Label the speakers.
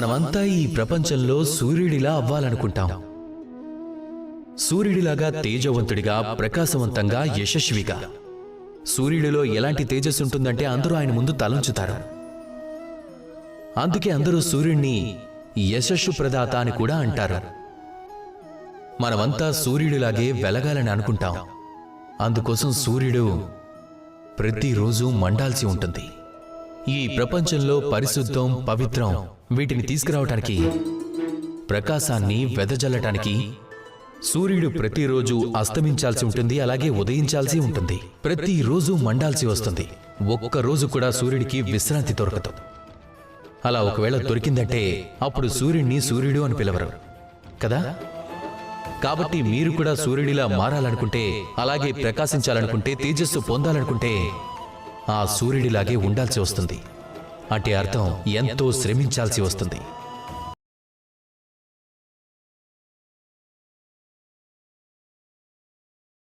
Speaker 1: మనమంతా ఈ ప్రపంచంలో సూర్యుడిలా అవ్వాలనుకుంటాం. సూర్యుడిలాగా తేజవంతుడిగా ప్రకాశవంతంగా యశస్విగా. సూర్యుడిలో ఎలాంటి తేజస్సు ఉంటుందంటే అందరూ ఆయన ముందు తలంచుతారు. అందుకే అందరూ సూర్యుడిని యశస్సు ప్రదాత అని కూడా అంటారు. మనమంతా సూర్యుడిలాగే వెలగాలని అనుకుంటాం. అందుకోసం సూర్యుడు ప్రతిరోజు మండాల్సి ఉంటుంది. ఈ ప్రపంచంలో పరిశుద్ధం పవిత్రం వీటిని తీసుకురావటానికి ప్రకాశాన్ని వెదజల్లటానికి సూర్యుడు ప్రతిరోజు అస్తమించాల్సి ఉంటుంది అలాగే ఉదయించాల్సి ఉంటుంది. ప్రతిరోజు మండాల్సి వస్తుంది. ఒక్కరోజు కూడా సూర్యుడికి విశ్రాంతి దొరకదు. అలా ఒకవేళ దొరికిందంటే అప్పుడు సూర్యుడిని సూర్యుడు అని పిలవరు. కదా? కాబట్టి మీరు కూడా సూర్యుడిలా మారాలనుకుంటే అలాగే ప్రకాశించాలనుకుంటే తేజస్సు పొందాలనుకుంటే ఆ సూర్యుడిలాగే ఉండాల్సి వస్తుంది. అంటే అర్థం ఎంతో శ్రమించాల్సి వస్తుంది.